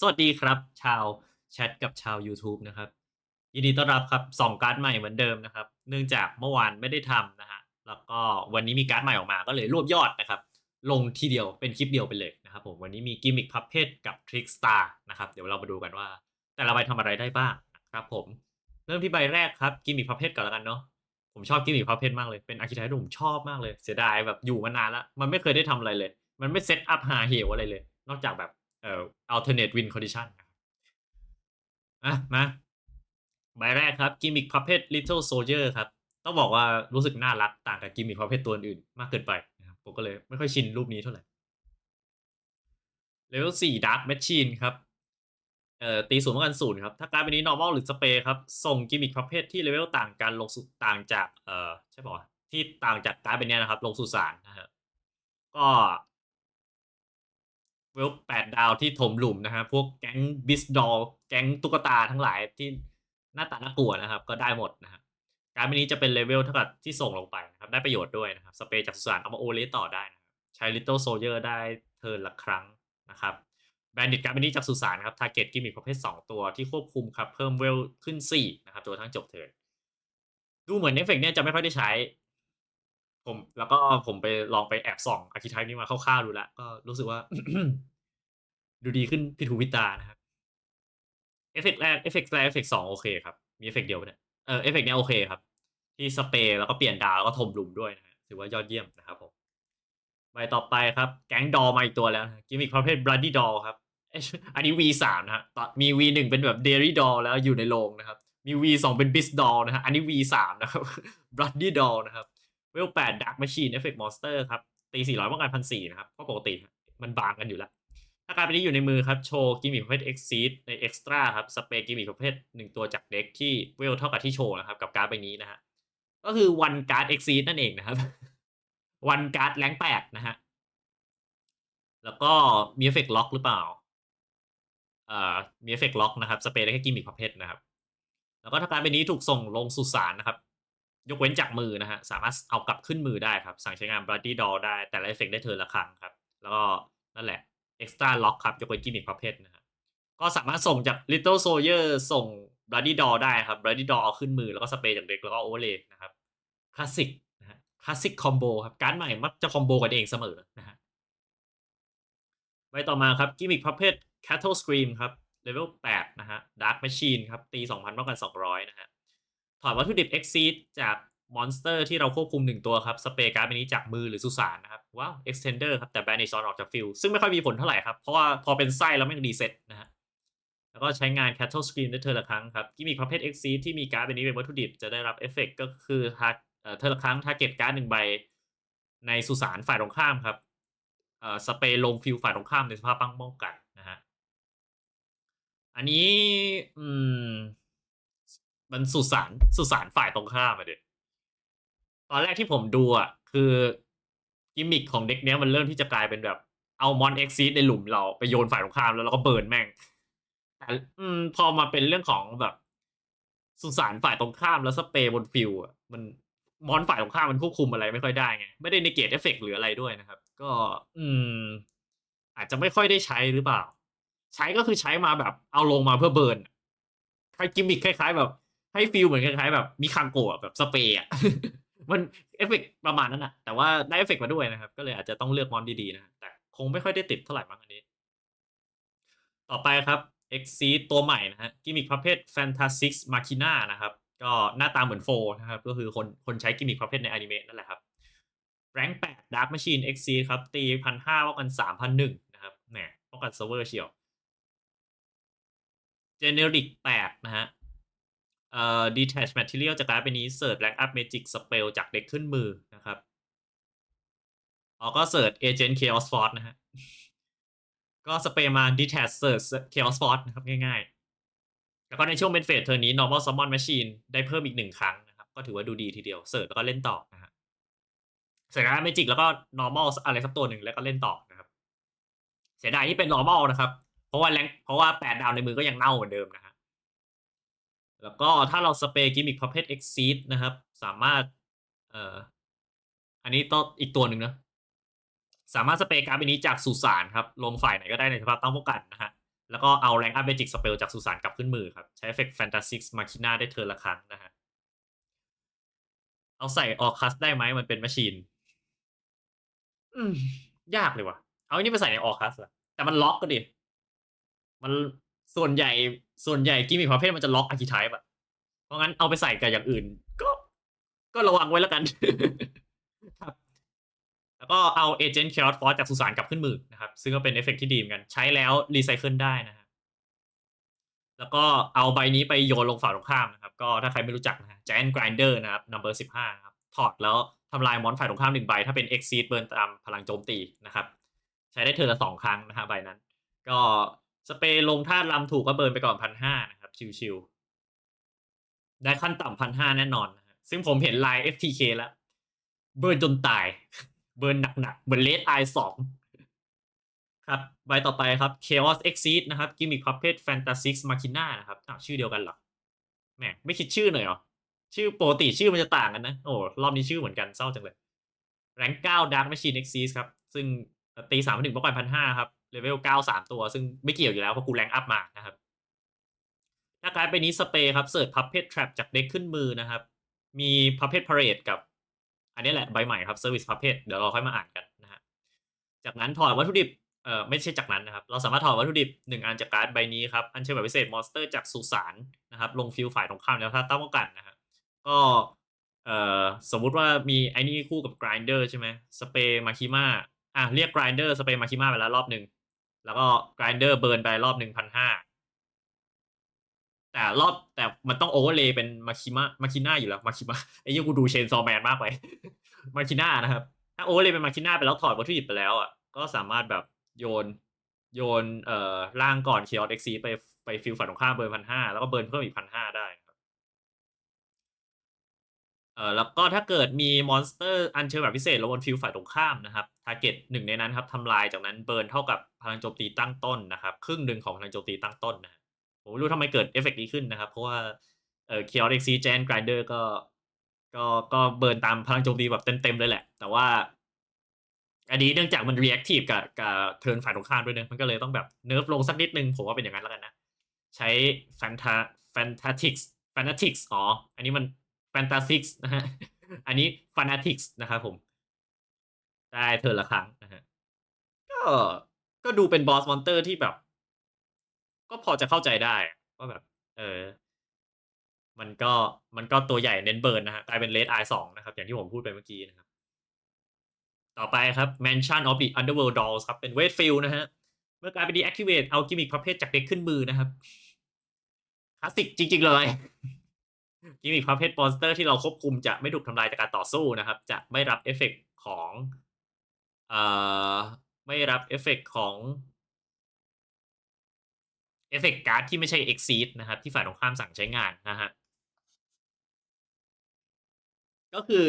สวัสดีครับ ชาวแชทกับชาว YouTube นะครับ ยินดีต้อนรับครับสองการ์ดใหม่เหมือนเดิมนะครับ เนื่องจากเมื่อวานไม่ได้ทำนะฮะแล้วก็วันนี้มีการ์ดใหม่ออกมาก็เลยรวบยอดนะครับ ลงทีเดียวเป็นคลิปเดียวไปเลยนะครับผมวันนี้มีกิมมิคพับเพชกับทริกสตาร์นะครับเดี๋ยวเรามาดูกันว่า แต่ละใบทำอะไรได้บ้างนะครับผมเริ่มที่ใบแรกครับกิมมิคพับเพชก่อนแล้วกันเนาะผมชอบกิมมิคพับเพชมากเลยเป็นอาร์คิไทป์ที่ผมชอบมากเลย เสียดายแบบอยู่มานานแล้วมันไม่เคยได้ทำอะไรเลย มันไม่เซตอัพหาเหวอะไรเลย นอกจากแบบ เอ่อ alternate win condition นะครับอะมาใบแรกครับกิมมิคพับเพ little soldier ครับ ต้องบอกว่ารู้สึกน่ารักต่างกับกิมมิคพับเพตัวอื่นมากเกินไปนะครับผมก็เลยไม่ค่อยชินรูปนี้เท่าไหร่เลเวลสี่ dark machine ครับเอ่อตีศูนย์ป้องกันศูนย์ครับ ถ้าการเป็นนี้ normal หรือ spray ครับ ส่งกิมมิคประเภทที่เลเวลต่างกันลงสู่ต่างจากเอ่อใช่ป่ะที่ต่างจากการเป็นเนี้ยนะครับ ลงสู่สารนะฮะก็ เวลแปดดาวที่ถมหลุมนะฮะพวกแก๊งบิสดอลแก๊งตุ๊กตาทั้งหลายที่หน้าตาน่ากลัวนะครับ ก็ได้หมดนะฮะการดเป็นนี้จะเป็นเลเวลเท่ากับที่ส่งลงไปนะครับ ได้ประโยชน์ด้วยนะครับ สเปรย์จากสุสานเอามาโอเลสต่อได้นะครับใช้ Little Soldier ได้เทิร์นละครั้งนะครับแบนดิตการ์ดเป็นนี้จากสุสานครับทาร์เก็ตกิมมิคประเภท 2 ตัวที่ควบคุมครับ เพิ่มเวลขึ้น 4 นะครับตัวทั้งจบเทิร์นดูเหมือนเอฟเฟกต์เนี่ยจะไม่ค่อยได้ใช้ ผมแล้วก็ผมไปลองไปแอบส่องอาร์คิไทป์นี้มาคร่าวๆดูแล้วก็รู้สึกว่า ดูดีขึ้นพิทูพิตานะครับเอฟเฟกต์แรกเอฟเฟกต์แรกเอฟเฟกต์สองโอเคครับ มีเอฟเฟกต์เดียวเนี่ยเออเอฟเฟกต์เนี้ยโอเคครับ ที่สเปรย์แล้วก็เปลี่ยนดาวแล้วก็ถมหลุมด้วยนะฮะถือว่ายอดเยี่ยมนะครับผมใบต่อไปครับ แก๊งดอมาอีกตัวแล้วนะกิมมิคประเภทบลัดดี้ดอครับอันนี้ V3 นะฮะต่อมี V1 เป็นแบบ Dairy Doll แล้วอยู่ในโรงนะครับ มี V2 เป็น Beast Doll นะฮะอันนี้ V3 นะครับ Bloody Doll นะครับเวล8 Dark Machine Effect Monster ครับตี400ป้องกัน1,400นะครับก็ปกติครับมันบางกันอยู่แล้ว ถ้าการเป็นนี้อยู่ในมือครับ โชว์กิมมิคประเภท Exceed ใน Extra ครับสเปรย์กิมมิคประเภท1ตัวจากเด็กที่เวลเท่ากับที่โชว์นะครับ กับการ์ดใบนี้นะฮะ ก็คือ one card Exceed นั่นเองนะครับ one card แรง8นะฮะ แล้วก็มีเอฟเฟกต์ล็อกหรือเปล่าเอ่ามีเอฟเฟกต์ล็อกนะครับ สเปรย์ได้แค่กิมมิคประเภทนะครับ แล้วก็ถ้าการเป็นนี้ถูกส่งลงสุสานนะครับ ยกเว้นจากมือนะฮะ สามารถเอากลับขึ้นมือได้ครับ สั่งใช้งาน Bloody Doll ได้ แต่ละเอฟเฟกต์ได้เทิร์นละครั้งครับ แล้วก็นั่นแหละ Extra Lock ครับยกเว้นกิมมิคประเภทนะฮะก็สามารถส่งจาก Little Soldier ส่ง Bloody Doll ได้ครับ Bloody Doll เอาขึ้นมือแล้วก็สเปรย์จากเด็กแล้วก็โอเวอร์เลนะครับคลาสสิกนะฮะคลาสสิกคอมโบครับการ์ดใหม่มักจะคอมโบกันเองเสมอนะฮะใบต่อมาครับกิมมิคประเภท Cattle Scream ครับเลเวล8นะฮะ Dark Machine ครับตี 2,000ป้องกัน 200 นะฮะถอดวัตถุดิบ Exceed จาก มอนสเตอร์ที่เราควบคุม1ตัวครับ สเปรย์การ์ดใบนี้จากมือหรือสุสานนะครับ ว้าว Extender ครับ แต่ Banish on ออกจากฟิลซึ่งไม่ค่อยมีผลเท่าไหร่ครับ เพราะว่าพอเป็นไส้แล้วไม่งรีเซ็ตนะฮะ แล้วก็ใช้งาน Cattle Scream ได้เธอละครั้งครับกิมมิคประเภท Exceed ที่มีการ์ดใบนี้เป็นวัตถุดิบจะได้รับเอฟเฟกก็คือทาเอ่อเธอละครั้งทาร์เก็ตการ์ดหนึ่งใบในสุสานฝ่ายตรงข้ามครับเอ่อสเปรย์ลงฟิลฝ่ายตรงข้ามในสภาพป้องป้องกันนะฮะ อันนี้ อืม มันสุสานสุสานฝ่ายตรงข้ามอะเด็ ตอนแรกที่ผมดูอะ คือกิมมิคของเด็กเนี้ยมันเริ่มที่จะกลายเป็นแบบ เอามอนเอ็กซีในหลุมเราไปโยนฝ่ายตรงข้ามแล้วเราก็เบิร์นแม่งแต่อืม พอมาเป็นเรื่องของแบบ สุสานฝ่ายตรงข้ามแล้วสเปรย์บนฟิลอะมันมอนฝ่ายตรงข้ามมันควบคุมอะไรไม่ค่อยได้ไง ไม่ได้ในเกตเอฟเฟกหรืออะไรด้วยนะครับ ก็ อืม อาจจะไม่ค่อยได้ใช้หรือเปล่า ใช้ก็คือใช้มาแบบเอาลงมาเพื่อเบิร์นคล้ายกิมมิคคล้าย ๆ แบบ ให้ฟีลเหมือนคล้ายๆแบบมีคังโกะแบบสเปรย์อะ มันเอฟเฟกประมาณนั้นอะแต่ว่าได้เอฟเฟกมาด้วยนะครับ ก็เลยอาจจะต้องเลือกมอนดีๆนะแต่คงไม่ค่อยได้ติดเท่าไหร่มั้งอันนี้ ต่อไปครับ Exceed ตัวใหม่นะฮะกิมมิคประเภท Fantastic Machina นะครับ ก็หน้าตาเหมือนโฟนะครับ ก็คือคนคนใช้กิมมิคประเภทในอนิเมะนั่นแหละครับแรง8 Dark Machine Exceed ครับ ตีพันห้าป้องกันสามพันหนึ่งนะครับแหมป้องกันเซิร์ฟเวอร์เชียว Generic 8นะฮะ เอ่อ Detach Material จากการ์ดใบนี้เสิร์ชแรงอัพ Magic Spell จากเด็กขึ้นมือนะครับอ๋อก็เสิร์ช Agent Chaos Force นะฮะ ก็สเปรมา Detach Search Chaos Force นะครับง่ายๆ แล้วก็ในช่วงเป็นเฟสเทอร์นี้ Normal Summon Machine ได้เพิ่มอีกหนึ่งครั้งนะครับ ก็ถือว่าดูดีทีเดียว เสิร์ชแล้วก็เล่นต่อนะฮะเสิร์ชการ์ด Magic แล้วก็ Normal อะไรสักตัวหนึ่งแล้วก็เล่นต่อนะครับ เสียดายที่เป็น Normal นะครับ เพราะว่าแรงเพราะว่าแปดดาวในมือก็ยังเน่าเหมือนเดิมนะฮะ แล้วก็ถ้าเราสเปรย์กิมมิคประเภท Exceed นะครับ สามารถเอ่ออันนี้ต้องอีกตัวหนึ่งนะ สามารถสเปรย์การ์ดใบนี้จากสุสานครับ ลงฝ่ายไหนก็ได้ในสภาพต้องป้องกันนะฮะ แล้วก็เอาแรงอัพเมจิกสเปลจากสุสานกลับขึ้นมือครับ ใช้เอฟเฟกต์แฟนตาซิกมาคินาได้เทิร์นละครั้งนะฮะ เอาใส่ออคัสได้ไหมมันเป็นแมชชีน อืม ยากเลยว่ะ เอาอันนี้ไปใส่ในออคัสอะแต่มันล็อกก็ดิ มันส่วนใหญ่ ส่วนใหญ่กิมมิคประเภทมันจะล็อกอาร์คิไทป์อะเพราะงั้นเอาไปใส่กับอย่างอื่น ก็ก็ระวังไว้แล้วกัน ครับ แล้วก็เอาเอเจนต์เคอร์ฟอร์จากสุสานกลับขึ้นมือนะครับ ซึ่งก็เป็นเอฟเฟกต์ที่ดีเหมือนกัน ใช้แล้วรีไซเคิลได้นะครับ แล้วก็เอาใบนี้ไปโยนลงฝั่งตรงข้ามนะครับ ก็ถ้าใครไม่รู้จักนะฮะ Giant Grinder นะครับ number 15นะครับ ถอดแล้วทำลายมอนฝ่ายตรงข้ามหนึ่งใบ ถ้าเป็น Exceed เบิร์นตามพลังโจมตีนะครับ ใช้ได้เธอละสองครั้งนะฮะใบนั้น ก็ สเปรย์ลงท่าลำถูกก็เบิร์นไปก่อนพันห้านะครับ ชิวๆได้ขั้นต่ำพันห้าแน่นอนนะซึ่งผมเห็นลาย FTK แล้ว เบิร์นจนตาย เบิร์นหนักๆ เหมือนเลดไอสองครับใบต่อไปครับ Chaos Exceed นะครับกิมมิคประเภท Fantasix Machina นะครับอ้าวชื่อเดียวกันเหรอแหมไม่คิดชื่อหน่อยเหรอ ชื่อโปกติชื่อมันจะต่างกันนะ โอ้รอบนี้ชื่อเหมือนกันเศร้าจังเลย แรงเก้า Dark Machine Exceed ครับ ซึ่งตีสามถึงบล็อกไปพันห้าครับ เลเวลเก้าสามตัว ซึ่งไม่เกี่ยวอยู่แล้วเพราะกูแรงอัพมานะครับถ้าการดไปนี้สเปรย์ครับเสิร์ชพับเพจ Trap จากเด็กขึ้นมือนะครับ มีพับเพจ Parade กับ อันนี้แหละใบใหม่ครับ Service พับเพจเดี๋ยวเราค่อยมาอ่านกันนะฮะจากนั้นถอดวัตถุดิบเอ่อไม่ใช่จากนั้นนะครับ เราสามารถถอดวัตถุดิบหนึ่งอันจากการ์ดใบนี้ครับ อันเชิญแบบพิเศษมอนสเตอร์จากสุสานนะครับ ลงฟิลฝ่ายตรงข้ามแล้วถ้าตั้งป้องกันนะครับก็เอ่อสมมุติว่ามีไอ้นี่คู่กับ Grinder ใช่ไหมสเปรย์มาคิมาอะเรียก Grinder สเปรย์มาคิมาไปแล้วรอบหนึ่ง แล้วก็ Grinder เบิร์นไปรอบหนึ่งพันห้าแต่รอบแต่มันต้องโอเวอร์เลย์เป็นมาคิมามาคิน่าอยู่แล้วมาคิมาไอ้ยี่กูดูเชนซอแมนมากไปมาคิน่านะครับ ถ้าโอเวอร์เลย์เป็นมาคิน่าไปแล้วถอดวัตถุดิบไปแล้วอะก็สามารถแบบโยนโยนเอ่อล่างก่อนเคียร์เอ็กซีไปไปฟิลฝั่งตรงข้าเบิร์นพันห้าแล้วก็เบิร์นเพิ่มอีกพันห้าได้ เอ่อแล้วก็ถ้าเกิดมีมอนสเตอร์อันเชิญแบบพิเศษลงบนฟิลฝ่ายตรงข้ามนะครับทาร์เก็ตหนึ่งในนั้นครับทำลายจากนั้นเบิร์นเท่ากับพลังโจมตีตั้งต้นนะครับ ครึ่งหนึ่งของพลังโจมตีตั้งต้นนะฮะผมไม่รู้ทำไมเกิดเอฟเฟกต์นี้ขึ้นนะครับ เพราะว่าเอ่อเคียร์เอ็กซีแจนกรเดอร์ก็ก็ก็เบิร์นตามพลังโจมตีแบบเต็มๆเลยแหละ แต่ว่า อันนี้เนื่องจากมัน reactive กับกับเทิร์นฝ่ายตรงข้ามด้วยเนะมันก็เลยต้องแบบเนิร์ฟลงสักนิดนึงผมว่าเป็นอย่างนั้นแล้วกันนะ ใช้ Fanta Fanatics Fanatics อ๋ออันนี้มัน Fantastics นะฮะ อันนี้ Fanatics นะครับผม ได้เทิร์นละครั้งนะฮะ ก็ ก็ดูเป็นบอสมอนเตอร์ที่แบบ ก็พอจะเข้าใจได้ว่าแบบ เออ มันก็ มันก็ตัวใหญ่เน้นเบิร์นนะฮะ กลายเป็นเลดไอสองนะครับ อย่างที่ผมพูดไปเมื่อกี้นะครับ ต่อไปครับ Mansion of the Underworld Dolls ครับ เป็นเวทฟิลนะฮะ เมื่อกลายเป็น deactivate เอากิมมิคประเภทจากเด็กขึ้นมือนะครับ คลาสสิกจริง ๆ เลย กิมมิคประเภทมอนสเตอร์ที่เราควบคุมจะไม่ถูกทำลายจากการต่อสู้นะครับ จะไม่รับเอฟเฟกต์ของเอ่อไม่รับเอฟเฟกต์ของเอฟเฟกต์การ์ดที่ไม่ใช่ exceed นะครับ ที่ฝ่ายตรงข้ามสั่งใช้งานนะฮะก็คือ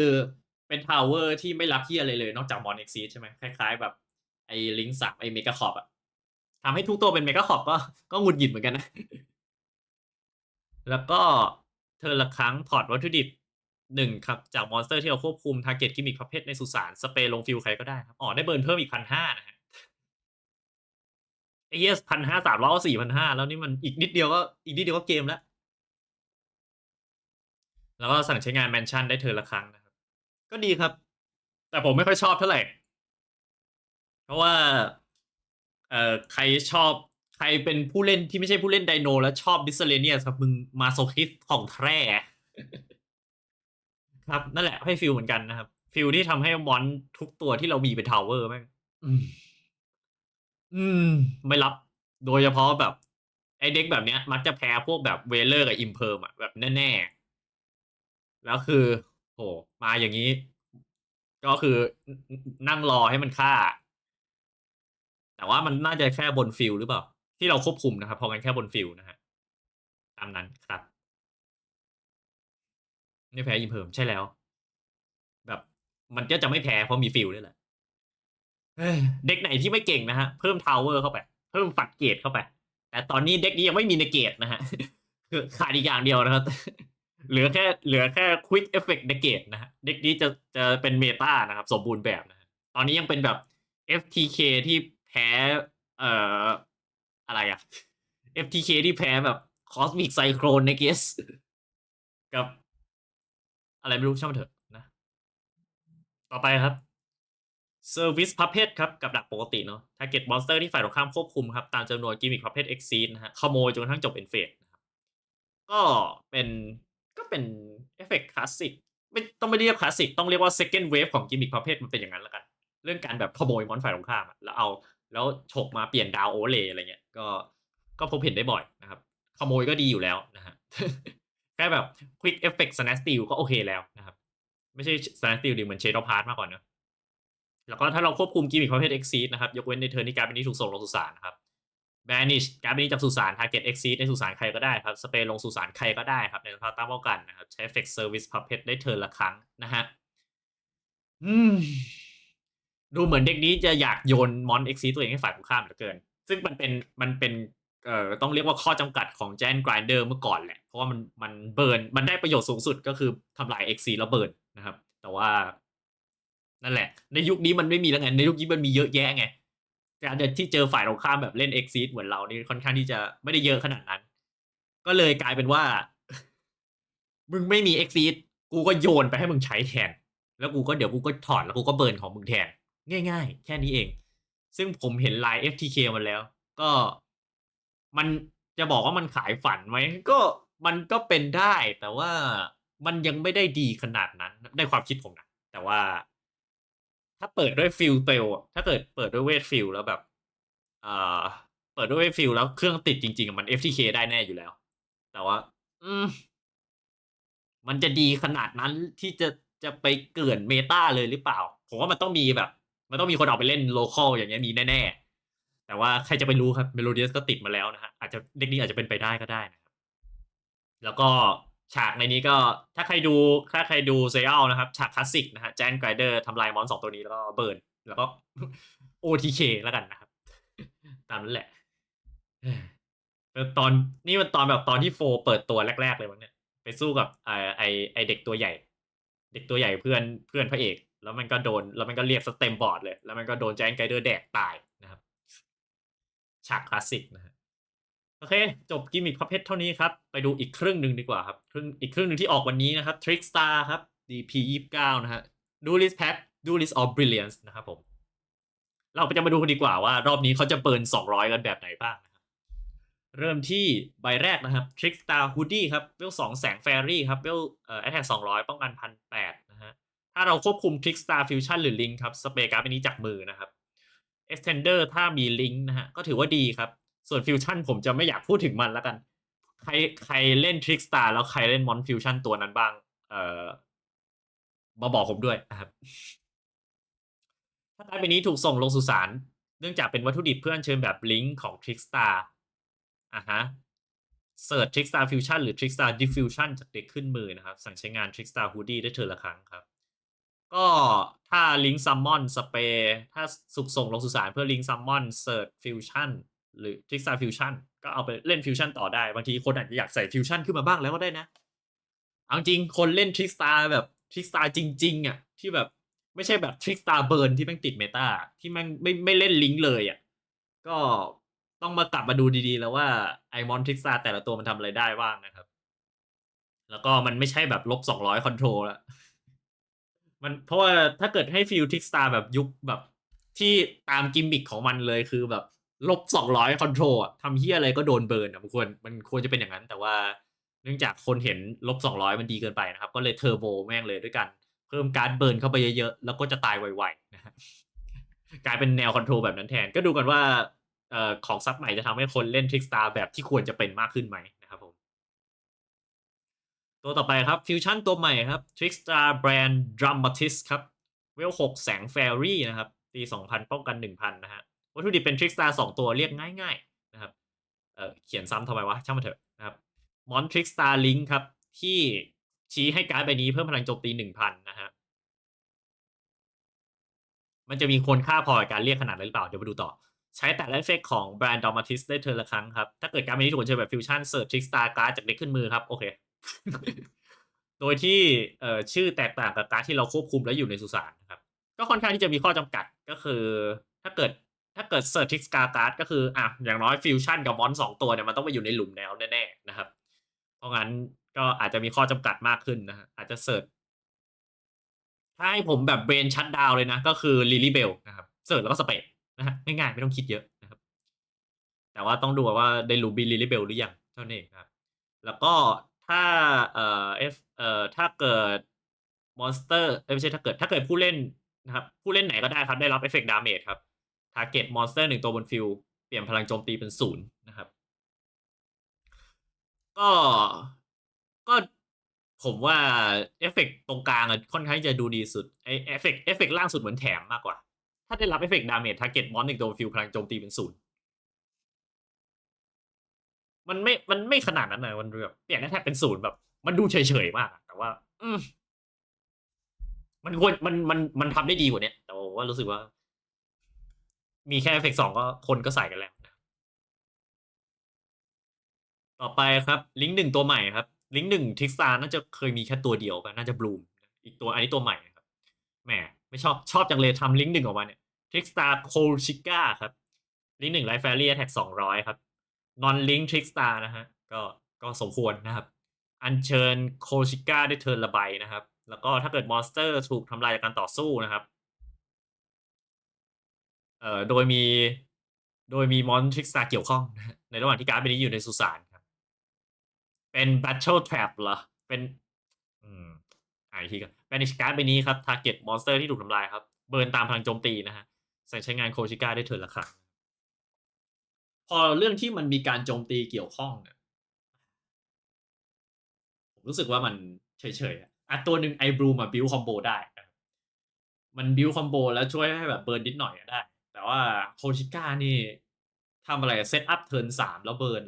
เป็นทาวเวอร์ที่ไม่รับที่อะไรเลย นอกจากมอน exceed ใช่ไหมคล้ายๆ แบบไอ้ลิงสับไอ้เมกาคอปอะทำให้ทุกตัวเป็นเมกาคอปก็ก็หงุดหงิดเหมือนกันนะ แล้วก็ เธอละครั้งถอดวัตถุดิบหนึ่งครับ จากมอนสเตอร์ที่เราควบคุมทาร์เก็ตกิมมิคประเภทในสุสานสเปรย์ลงฟิลใครก็ได้ครับ อ๋อ ได้เบิร์นเพิ่มอีกพันห้านะฮะไอ้เหี้ยพันห้าสามร้อยสี่พันห้าแล้วนี่มันอีกนิดเดียวก็อีกนิดเดียวก็เกมแล้ว แล้วก็สั่งใช้งานแมนชั่นได้เธอละครั้งนะครับ ก็ดีครับ แต่ผมไม่ค่อยชอบเท่าไหร่ เพราะว่า เอ่อใครชอบ ใครเป็นผู้เล่นที่ไม่ใช่ผู้เล่นไดโน แล้วชอบดิสเลเนียสครับมึงมาโซคิสของแท้ครับ นั่นแหละให้ฟิลเหมือนกันนะครับ ฟิลที่ทำให้มอนทุกตัวที่เรามีเป็นทาวเวอร์แม่งอืมอมไม่รับ โดยเฉพาะแบบ ไอเด็กแบบเนี้ย มักจะแพ้พวกแบบเวเลอร์กับอิมเพิร์มอะแบบแน่ๆ แล้วคือ โห มาอย่างนี้ ก็คือนั่งรอให้มันฆ่า แต่ว่ามันน่าจะแค่บนฟิลหรือเปล่า ที่เราควบคุมนะครับพอกันแค่บนฟิลนะฮะตามนั้นครับไม่แพ้ยิมเพิร์มใช่แล้ว แบบ มันก็จะไม่แพ้เพราะมีฟิลนี่แหละเด็กไหนที่ไม่เก่งนะฮะเพิ่มทาวเวอร์เข้าไป เพิ่มฝัดเกตเข้าไป แต่ตอนนี้เด็กนี้ยังไม่มีในเกตนะฮะคือขาดอีกอย่างเดียวนะครับ เหลือแค่เหลือแค่ Quick Effect Negate นะฮะเด็กนี้จะจะเป็นเมตานะครับ สมบูรณ์แบบนะฮะตอนนี้ยังเป็นแบบ FTK ที่แพ้เอ่อ อะไรอะ FTK ที่แพ้แบบ Cosmic Cyclone ในเกสกับ อะไรไม่รู้ช่างมันเถอะนะ ต่อไปครับ Service Puppet ครับ กับดักปกติเนาะ Target Monster ที่ฝ่ายตรงข้ามควบคุมครับ ตามจำนวน Gimmick Puppet Exceed นะฮะขโมยจนกระทั่งจบเป็นเฟสนะครับก็เป็นก็เป็นเอฟเฟกต์คลาสสิกไม่ต้องไม่เรียกคลาสสิกต้องเรียกว่า second wave ของ Gimmick Puppet มันเป็นอย่างนั้นแล้วกัน เรื่องการแบบขโมยมอนฝ่ายตรงข้ามแล้วเอา แล้วฉกมาเปลี่ยนดาวโอเลอะไรเงี้ยก็ก็พบเห็นได้บ่อยนะครับ ขโมยก็ดีอยู่แล้วนะฮะแค่แบบ Quick Effect Snatch Steal ก็โอเคแล้วนะครับ ไม่ใช่ Snatch Steal ดิเหมือน Shadow Pass มากกว่าเนอะแล้วก็ถ้าเราควบคุม Gimmick Puppet Exceed นะครับ ยกเว้นในเทิร์นที่การ์ดใบนี้ถูกส่งลงสุสานนะครับ Banish การ์ดใบนี้จากสุสาน Target Exceed ในสุสานใครก็ได้ครับ สเปร์ลงสุสานใครก็ได้ครับ ในสภาพตั้งป้องกันนะครับ ใช้ Effect Service Puppet ได้เทิร์นละครั้งนะฮะอืม ดูเหมือนเด็กนี้จะอยากโยนมอน Exceed ตัวเองให้ฝ่ายตรงข้ามเหลือเกิน ซึ่งมันเป็นมันเป็นเอ่อต้องเรียกว่าข้อจำกัดของ Giant Grinder เมื่อก่อนแหละ เพราะว่ามันมันเบิร์นมันได้ประโยชน์สูงสุดก็คือทำลาย Exceed แล้วเบิร์นนะครับ แต่ว่า นั่นแหละ ในยุคนี้มันไม่มีแล้วไงในยุคนี้มันมีเยอะแยะไงการที่เจอฝ่ายตรงข้ามแบบเล่น Exceed เหมือนเรานี่ค่อนข้างที่จะไม่ได้เยอะขนาดนั้น ก็เลยกลายเป็นว่า มึงไม่มี Exceed กูก็โยนไปให้มึงใช้แทน แล้วกูก็เดี๋ยวกูก็ถอดแล้วกูก็เบิร์นของมึงแทน ง่าย ๆ แค่นี้เอง ซึ่งผมเห็นลาย FTK มาแล้ว ก็มันจะบอกว่ามันขายฝันไหมก็มันก็เป็นได้แต่ว่ามันยังไม่ได้ดีขนาดนั้นในความคิดผมนะแต่ว่า ถ้าเปิดด้วย Field Spell อะถ้าเกิดเปิดด้วยเวท Field แล้วแบบเอ่าเปิดด้วยเวท Field แล้วเครื่องติดจริงๆมัน FTK ได้แน่อยู่แล้ว แต่ว่า อืมมันจะดีขนาดนั้นที่จะจะไปเกื่อนเมตาเลยหรือเปล่า ผมว่ามันต้องมีแบบ มันต้องมีคนเอาไปเล่น Local อย่างเงี้ยมีแน่ๆ แต่ว่าใครจะไปรู้ครับ Melodious ก็ติดมาแล้วนะฮะอาจจะเด็กนี้อาจจะเป็นไปได้ก็ได้นะครับ แล้วก็ฉากในนี้ก็ถ้าใครดูถ้าใครดู Serial นะครับ ฉากคลาสสิกนะฮะ Giant Grinder ทำลายมอน2ตัวนี้แล้วก็เบิร์นแล้วก็ OTK แล้วกันนะครับ ตามนั้นแหละตอนนี่มันตอนแบบตอนที่โฟเปิดตัวแรก ๆ เลยมั้งเนี่ยไปสู้กับไอไอไอเด็กตัวใหญ่ เด็กตัวใหญ่เพื่อนเพื่อนพระเอก แล้วมันก็โดนแล้วมันก็เรียก Stem Board เลย แล้วมันก็โดน Giant Grinder แดกตายนะครับ ฉากคลาสสิกนะครับโอเค จบ Gimmick Puppet เท่านี้ครับ ไปดูอีกครึ่งหนึ่งดีกว่าครับครึ่งอีกครึ่งหนึ่งที่ออกวันนี้นะครับ Trickstar ครับ DP 29นะฮะ Duelist Pack Duelist of Brilliance นะครับผม เราจะมาดูกันดีกว่าว่า รอบนี้เขาจะเบิร์น200 กันแบบไหนบ้างนะครับ เริ่มที่ใบแรกนะครับ Trickstar Hoodie ครับ เวล2แสง Fairy ครับ เวลเอ่อ Attack 200 ป้องกัน 1,800นะฮะ ถ้าเราควบคุม Trickstar Fusion หรือ Link ครับ สเปรย์การ์ดใบนี้จากมือนะครับ Extender ถ้ามี Link นะฮะ ก็ถือว่าดีครับ ส่วน Fusion ผมจะไม่อยากพูดถึงมันแล้วกัน ใครใครเล่น Trickstar แล้วใครเล่น Mon Fusion ตัวนั้นบ้าง เอ่อมาบอกผมด้วยนะครับ ถ้าการ์ดนี้ถูกส่งลงสุสานเนื่องจากเป็นวัตถุดิบเพื่ออัญเชิญแบบ Link ของ Trickstar อะฮะเสิร์ช Trickstar Fusion หรือ Trickstar Diffusion จากเด็กขึ้นมือนะครับ สั่งใช้งาน Trickstar Hoodie ได้เทิร์นละครั้งครับ ก็ถ้า Link Summon สเปร์ถ้าสุกส่งลงสุสานเพื่อ Link Summon เสิร์ช Fusion หรือ Trickstar Fusion ก็เอาไปเล่น Fusion ต่อได้ บางทีคนอาจจะอยากใส่ Fusion ขึ้นมาบ้างแล้วก็ได้นะ เอาจริงคนเล่น Trickstar แบบ Trickstar จริง ๆ อะ ที่แบบไม่ใช่แบบ Trickstar Burn ที่แม่งติดเมตาที่แม่งไม่ไม่เล่น Link เลยอะก็ต้องมากลับมาดูดีๆ แล้วว่าไอ้ Mon Trickstar แต่ละตัวมันทำอะไรได้บ้างนะครับ แล้วก็มันไม่ใช่แบบ -200 คอนโทรลล้ว มันเพราะว่าถ้าเกิดให้ฟีล Trickstar แบบยุคแบบ ที่ตาม Gimmick ของมันเลยคือแบบ -200 คอนโทรลทำเหี้ยอะไรก็โดนเบิร์นอะมันควรมันควรจะเป็นอย่างนั้น แต่ว่าเนื่องจากคนเห็น -200 มันดีเกินไปนะครับ ก็เลยเทอร์โบแม่งเลยด้วยการเพิ่มการเบิร์นเข้าไปเยอะๆ แล้วก็จะตายไวๆนะครับกลายเป็นแนวคอนโทรลแบบนั้นแทน ก็ดูกันว่าเอ่อของซับใหม่จะทำให้คนเล่น Trickstar แบบที่ควรจะเป็นมากขึ้นไหม ตัวต่อไปครับ Fusion ตัวใหม่ครับ Trickstar Brand Dramatist ครับเวล6แสง Fairy นะครับตี2,000ป้องกัน1,000นนะฮะวัตถุดิบเป็น Trickstar 2ตัวเรียกง่าย ๆนะครับเอ่อเขียนซ้ำทำไมวะ ช่างมันเถอะนะครับ Mon Trickstar Link ครับ ที่ชี้ให้การ์ดใบนี้เพิ่มพลังโจมตี1,000นนะฮะมันจะมีคนค่าพอกับการเรียกขนาดนั้นหรือเปล่า เดี๋ยวมาดูต่อ ใช้แต่ละเอฟเฟกต์ของ Brand Dramatist ได้เทิร์นละครั้งครับ ถ้าเกิดการ์ดใบนี้ถูกเชิญแบบ Fusion เสิร์ช Trickstar การ์ดจากเด็กขึ้นมือครับ โอเค โดยที่เอ่อชื่อแตกต่างกับการ์ดที่เราควบคุมและอยู่ในสุสานนะครับ ก็ค่อนข้างที่จะมีข้อจำกัดก็คือ ถ้าเกิดถ้าเกิดเซิร์ชทิกสกาการ์ดก็คืออะอย่างน้อยฟิวชั่นกับมอนสองตัวเนี่ยมันต้องไปอยู่ในหลุมแล้วแน่ๆนะครับ เพราะงั้นก็อาจจะมีข้อจำกัดมากขึ้นนะฮะอาจจะเสิร์ชถ้าให้ผมแบบเบรนชัดดาวเลยนะ ก็คือลิลี่เบลนะครับเสิร์ชแล้วก็สเปซนะฮะง่ายๆไม่ต้องคิดเยอะนะครับ แต่ว่าต้องดูว่าได้รูบีลิลี่เบลหรือยังเท่านั้นเองครับ แล้วก็ ถ้าเอ่อเอฟเอ่อถ้าเกิดมอนสเตอร์ไม่ใช่ถ้าเกิดถ้าเกิดผู้เล่นนะครับผู้เล่นไหนก็ได้ครับได้รับเอฟเฟกต์ดาเมจครับทาร์เก็ตมอนสเตอร์หนึ่งตัวบนฟิลเปลี่ยนพลังโจมตีเป็นศูนย์นะครับ ก็ก็ผมว่าเอฟเฟกต์ตรงกลางอะค่อนข้างจะดูดีสุดไอเอฟเฟกต์เอฟเฟกต์ล่างสุดเหมือนแถมมากกว่า ถ้าได้รับเอฟเฟกต์ดาเมจทาร์เก็ตมอนหนึ่งตัวบนฟิลพลังโจมตีเป็นศูนย์ มันไม่มันไม่ขนาดนั้นนะมันแบบเปลี่ยนได้แทบเป็นศูนย์แบบ มันดูเฉยๆมากแต่ว่า อืมมันควรมันมันมันทำได้ดีกว่าเนี้ยแต่ว่ารู้สึกว่า มีแค่เอฟเฟกต์สองก็คนก็ใส่กันแล้วต่อไปครับ ลิงก์หนึ่งตัวใหม่ครับ ลิงก์หนึ่งทิกซาน่าจะเคยมีแค่ตัวเดียวกันน่าจะบลูมอีกตัวอันนี้ตัวใหม่ครับแหมไม่ชอบชอบจังเลยทำลิงก์หนึ่งออกมาเนี่ยทิกซาโคลชิก้าครับ ลิงก์หนึ่งไลฟ์แฟรี่แท็กสองร้อยครับ นอนลิงทริกสตาร์นะฮะก็ก็สมควรนะครับ อัญเชิญโคชิก้าได้เทิร์นระบายนะครับ แล้วก็ถ้าเกิดมอนสเตอร์ถูกทำลายจากการต่อสู้นะครับเอ่อโดยมีโดยมีมอนทริกสตาร์เกี่ยวข้อง ในระหว่างที่การ์ดใบนี้อยู่ในสุสานครับ เป็น Battle Trap เหรอ เป็น อืมอ่านอีกทีกันเป็นการ์ดใบนี้ครับทาร์เก็ตมอนสเตอร์ที่ถูกทำลายครับ เบิร์นตามพลังโจมตีนะฮะใส่ใช้งานโคชิก้าได้เทิร์นละครั้ง พอเรื่องที่มันมีการโจมตีเกี่ยวข้องเนี่ยผมรู้สึกว่ามันเฉยๆอะอะตัวหนึ่งไอบลูมาบิวคอมโบได้มันบิวคอมโบแล้วช่วยให้แบบเบิร์นนิดหน่อยได้ แต่ว่าโคชิก้านี่ทำอะไรเซตอัพเทิร์นสามแล้วเบิร์น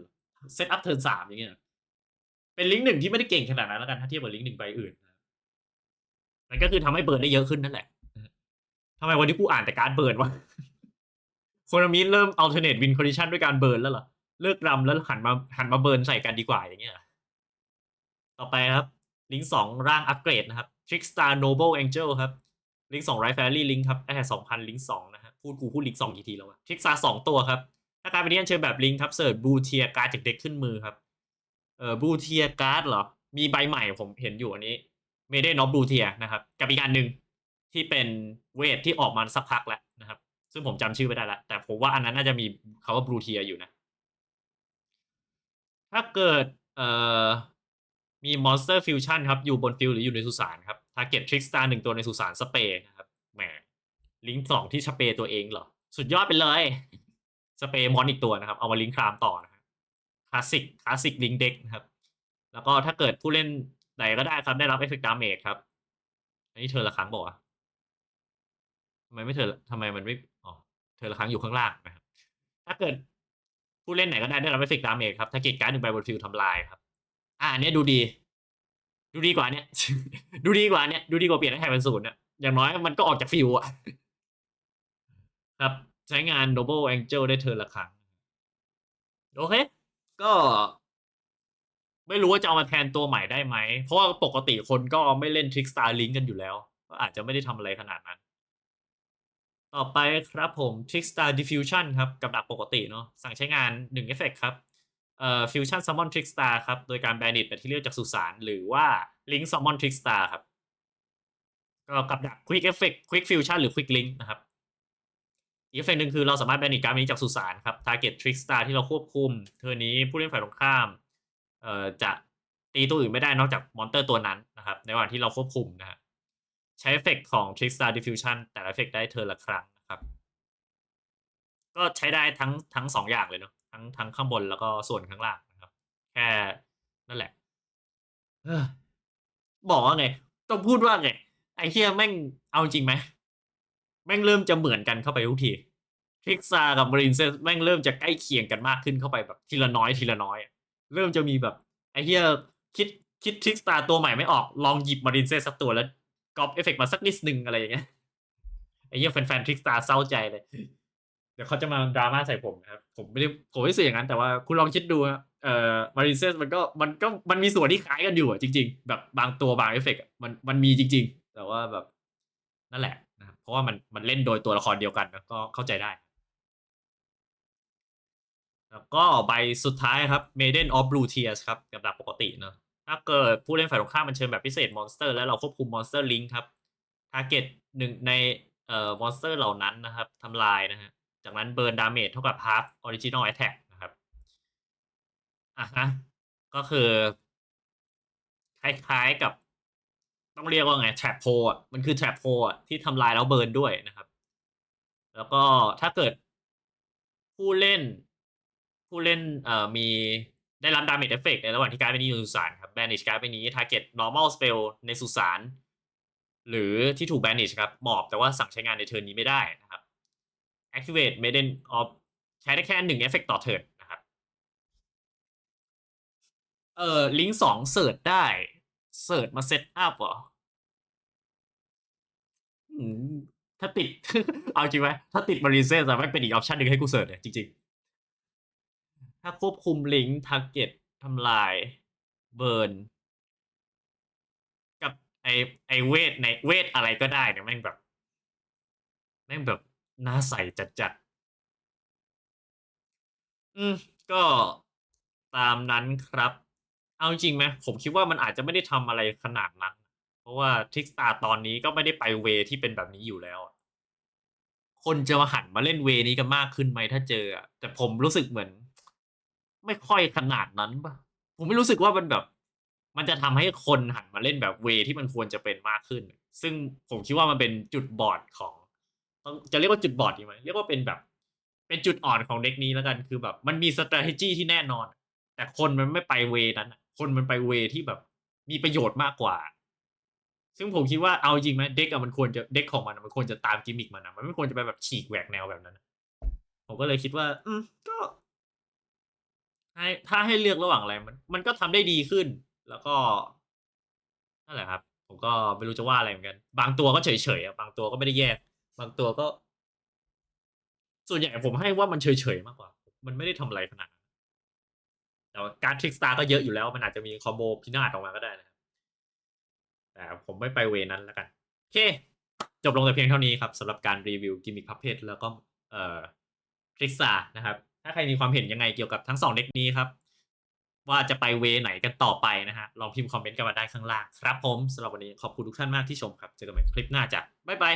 เซตอัพเทิร์นสามอย่างเงี้ยเป็นลิงก์หนึ่งที่ไม่ได้เก่งขนาดนั้นแล้วกันถ้าเทียบกับลิงก์หนึ่งใบอื่นมันก็คือทำให้เบิร์นได้เยอะขึ้นนั่นแหละทำไมวันนี้กูอ่านแต่การเบิร์นวะ โคนามิเริ่ม alternate win condition ด้วยการเบิร์นแล้วเหรอ เลิกรำแล้วหันมาหันมาเบิร์นใส่กันดีกว่าอย่างเงี้ย ต่อไปครับ ลิงสองร่างอัปเกรดนะครับ Trickstar Noble Angel ครับ ลิงสองไรแฟรี่ลิงครับแค่สองพันลิงสองนะฮะพูดกูพูดลิงสองกี่ทีแล้ววะ Trickstar สองตัวครับ ถ้าการไปนี้อัญเชิญแบบลิงครับเสิร์ชบูเทียการ์ดจากเด็กขึ้นมือครับ เอ่อบูเทียการ์ดเหรอ มีใบใหม่ผมเห็นอยู่อันนี้เมเดนอฟบูเทียนะครับกับอีกอันหนึ่งที่เป็นเวทที่ออกมาสักพักแล้ว ซึ่งผมจำชื่อไม่ได้ละแต่ผมว่าอันนั้นน่าจะมีคาว่าบูเทียอยู่นะ ถ้าเกิดเอ่อมีมอนสเตอร์ฟิวชั่นครับอยู่บนฟิลหรืออยู่ในสุสานครับทาร์เก็ตทริกสตาร์หนึ่งตัวในสุสานสเปรนะครับแหมลิงก์สองที่สเปรตัวเองเหรอ สุดยอดไปเลยสเปรมอนอีกตัวนะครับ เอามาลิงก์ครามต่อนะครับคลาสสิกคลาสสิกลิงเด็กนะครับ แล้วก็ถ้าเกิดผู้เล่นไหนก็ได้ครับได้รับเอฟเฟกต์ดาเมจครับ อันนี้เธอละครั้งบอกอะทำไมไม่เธอทำไมมันไม่ เธอละครั้งอยู่ข้างล่างนะครับ ถ้าเกิดผู้เล่นไหนก็ได้ได้รับเอฟเฟกต์ดาเมจครับ ถ้าเกิดการ์ดหนึ่งใบบนฟิลทำลายครับ อ่าเนี้ยดูดี ดูดีกว่าเนี้ยดูดีกว่าเนี้ยดูดีกว่าเปลี่ยนให้แทนเป็นศูนย์เนี่ยอย่างน้อยมันก็ออกจากฟิลอะครับใช้งาน Double Angel ได้เทิร์นละครั้ง โอเค ก็ ไม่รู้ว่าจะเอามาแทนตัวใหม่ได้ไหม เพราะว่าปกติคนก็ไม่เล่น Trickstar Link กันอยู่แล้ว ก็อาจจะไม่ได้ทำอะไรขนาดนั้น ต่อไปครับผม Trickstar Diffusion ครับ กับดักปกติเนาะสั่งใช้งาน1เอฟเฟกครับเอ่อ Fusion Summon Trickstar ครับ โดยการแบนิตแบตเทียลจากสุสานหรือว่า Link Summon Trickstar ครับก็กับดัก Quick Effect Quick Fusion หรือ Quick Link นะครับอีกเอฟเฟกต์หนึ่งคือเราสามารถแบนอีกการนี้จากสุสานครับ Target Trickstar ที่เราควบคุม เทอร์นี้ผู้เล่นฝ่ายตรงข้ามเอ่อจะตีตัวอื่นไม่ได้นอกจากมอนเตอร์ตัวนั้นนะครับ ในระหว่างที่เราควบคุมนะฮะ ใช้เอฟเฟกต์ของ Trickstar Diffusion แต่ละเอฟเฟกต์ได้เทอร์ละครั้งนะครับ ก็ใช้ได้ทั้งทั้งสองอย่างเลยเนาะทั้งทั้งข้างบนแล้วก็ส่วนข้างล่างนะครับ แค่นั่นแหละบอกว่าไง ต้องพูดว่าไง ไอ้เฮียแม่งเอาจริงไหมแม่งเริ่มจะเหมือนกันเข้าไปทุกทีทริกซากับบรินเซสแม่งเริ่มจะใกล้เคียงกันมากขึ้นเข้าไปแบบทีละน้อยทีละน้อย เริ่มจะมีแบบไอ้เหี้ยคิดคิดทริกสตาตัวใหม่ไม่ออกลองหยิบมารินเซสสักตัวแล้ว กรอบเอฟเฟกต์มาสักนิดนึงอะไรอย่างเงี้ยไอ้เหี้ยแฟนๆทริกสตาร์เศร้าใจเลย เดี๋ยวเขาจะมาดราม่าใส่ผมนะครับ ผมไม่ได้ผมไม่สึกอย่างนั้น แต่ว่าคุณลองคิดดูเอ่อมารินเซสมันก็มันก็มันมีส่วนที่คล้ายกันอยู่อะจริง ๆ แบบบางตัวบางเอฟเฟกต์มันมันมีจริง ๆ แต่ว่าแบบนั่นแหละนะครับเพราะว่ามันมันเล่นโดยตัวละครเดียวกันนะก็เข้าใจได้ แล้วก็ใบสุดท้ายครับ Maiden of Blue Tears ครับกับดักปกติเนอะ ถ้าเกิดผู้เล่นฝ่ายตรงข้ามมันเชิญแบบพิเศษมอนสเตอร์แล้วเราควบคุมมอนสเตอร์ลิงครับทาร์เก็ตหนึ่งในเอ่อมอนสเตอร์เหล่านั้นนะครับทำลายนะฮะจากนั้นเบิร์นดาเมจเท่ากับ half original attack นะครับอะฮะก็คือ คล้ายๆกับ ต้องเรียกว่าไง trap p o อะมันคือ trap p o อะที่ทำลายแล้วเบิร์นด้วยนะครับ แล้วก็ถ้าเกิดผู้เล่นผู้เล่นเอ่อมี ได้รับดาเมจเอฟเฟกในระหว่างที่การ์ดใบนี้อยู่สุสานครับ banish การ์ดใบนี้ target normal spell ในสุสานหรือที่ถูก banish ครับหมอบแต่ว่าสั่งใช้งานในเทิร์นนี้ไม่ได้นะครับ activate maiden of ใช้ได้แค่หนึ่งเอฟเฟกต่อเทิร์นนะครับเอ่อลิงก์สองเสิร์ชได้เสิร์ชมาเซตอัพเหรอถ้าติด เอาจริงไหมถ้าติดมารีเซนแต่ไม่เป็นอีกออปชันหนึ่งให้กูเสิร์ชเนี่ยจริงๆ ถ้าควบคุมลิงก์ทาร์เก็ตทำลายเบิร์นกับไอไอเวทในเวทอะไรก็ได้เนี่ยแม่งแบบแม่งแบบน่าใส่จัดๆอืมก็ตามนั้นครับ เอาจริงไหมผมคิดว่ามันอาจจะไม่ได้ทำอะไรขนาดนั้น เพราะว่าทิกสตาตอนนี้ก็ไม่ได้ไปเวที่เป็นแบบนี้อยู่แล้ว คนจะมาหันมาเล่นเวนี้กันมากขึ้นไหมถ้าเจออะแต่ผมรู้สึกเหมือน ไม่ค่อยขนาดนั้นปะผมไม่รู้สึกว่ามันแบบ มันจะทำให้คนหันมาเล่นแบบเวที่มันควรจะเป็นมากขึ้น ซึ่งผมคิดว่ามันเป็นจุดบอดของต้องจะเรียกว่าจุดบอดดีไหมเรียกว่าเป็นแบบ เป็นจุดอ่อนของเด็กนี้แล้วกันคือแบบ มันมี strategy ที่แน่นอน แต่คนมันไม่ไปเวนั้นคนมันไปเวที่แบบมีประโยชน์มากกว่า ซึ่งผมคิดว่าเอาจริงไหมเด็กอะมันควรจะเด็กของมันมันควรจะตามกิมมิกมันอะมันไม่ควรจะไปแบบฉีกแหวกแนวแบบนั้นผมก็เลยคิดว่า อืมก็ ให้ถ้าให้เลือกระหว่างอะไรมัน มันก็ทำได้ดีขึ้น แล้วก็นั่นแหละครับ ผมก็ไม่รู้จะว่าอะไรเหมือนกัน บางตัวก็เฉยๆอะบางตัวก็ไม่ได้แย่บางตัวก็ ส่วนใหญ่ผมให้ว่ามันเฉยๆมากกว่า มันไม่ได้ทำอะไรขนาดนั้นแต่ว่าการทริกสตาร์ก็เยอะอยู่แล้ว มันอาจจะมีคอมโบพินาศออกมาก็ได้นะครับ แต่ผมไม่ไปเวนั้นแล้วกัน โอเค จบลงแต่เพียงเท่านี้ครับสำหรับการรีวิวกิมมิคพับเพจแล้วก็เอ่อทริกสตาร์นะครับ ถ้าใครมีความเห็นยังไงเกี่ยวกับทั้งสองเด็กนี้ครับ ว่าจะไปเวไหนกันต่อไปนะฮะลองพิมพ์คอมเมนต์กันมาได้ข้างล่าง ครับผมสำหรับวันนี้ขอบคุณทุกท่านมากที่ชมครับเจอกันใหม่คลิปหน้าจ้ะบ๊ายบาย